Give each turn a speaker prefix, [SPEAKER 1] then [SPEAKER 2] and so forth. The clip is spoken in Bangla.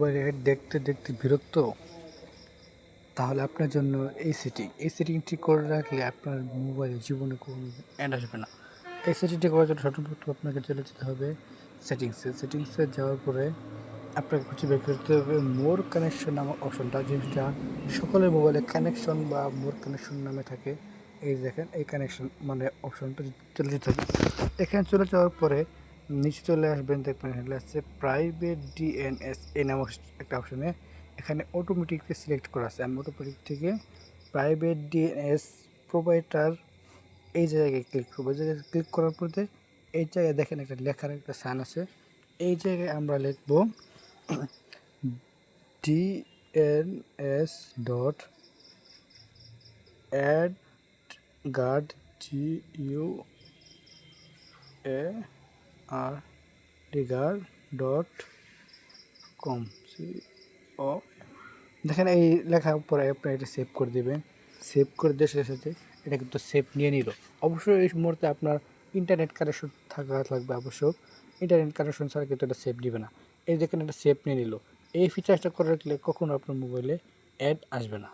[SPEAKER 1] মোবাইলে দেখতে দেখতে বিরক্ত, তাহলে আপনার জন্য এই সেটিং এই সেটিংটি করে রাখলে আপনার মোবাইলের জীবনে কোনো অ্যাড আসবে না। এই সেটিংটি করার জন্য সর্বপ্রথম আপনাকে চলে যেতে হবে সেটিংসে সেটিংসে যাওয়ার পরে আপনাকে খুঁজে বের করতে হবে মোর কানেকশন নামক অপশনটা জিনিসটা সকলের মোবাইলে কানেকশন বা মোর কানেকশন নামে থাকে। এই দেখেন, এই কানেকশন মানে অপশনটা চলে যেতে হবে। এখানে চলে যাওয়ার পরে নিচে চলে আসবেন, দেখবেন এখানে আছে প্রাইভেট ডিএনএস এই নামক একটা অপশনে এখানে অটোমেটিকলি সিলেক্ট করা আছে। আমি অটোমেটিক থেকে প্রাইভেট ডিএনএস প্রোভাইডার এই জায়গায় ক্লিক করব। এই জায়গায় ক্লিক করার পরে এই জায়গায় দেখেন একটা লেখার একটা সান আছে। এই জায়গায় আমরা লিখব DNS dot AdGuard G U A R digger dot com ও দেখেন এই লেখার পরে আপনি এটা সেভ করে দেবেন। সেভ করে দেওয়ার সাথে সাথে এটা কিন্তু সেভ নিয়ে নিল। অবশ্যই এই মুহূর্তে আপনার ইন্টারনেট কানেকশন থাকা লাগবে আবশ্যক। ইন্টারনেট কানেকশন ছাড়া কিন্তু এটা সেভ দিবে না। এই দেখেন এটা সেভ নিয়ে নিল। এই ফিচার্সটা করে রাখলে কখনো আপনার মোবাইলে অ্যাড আসবে না।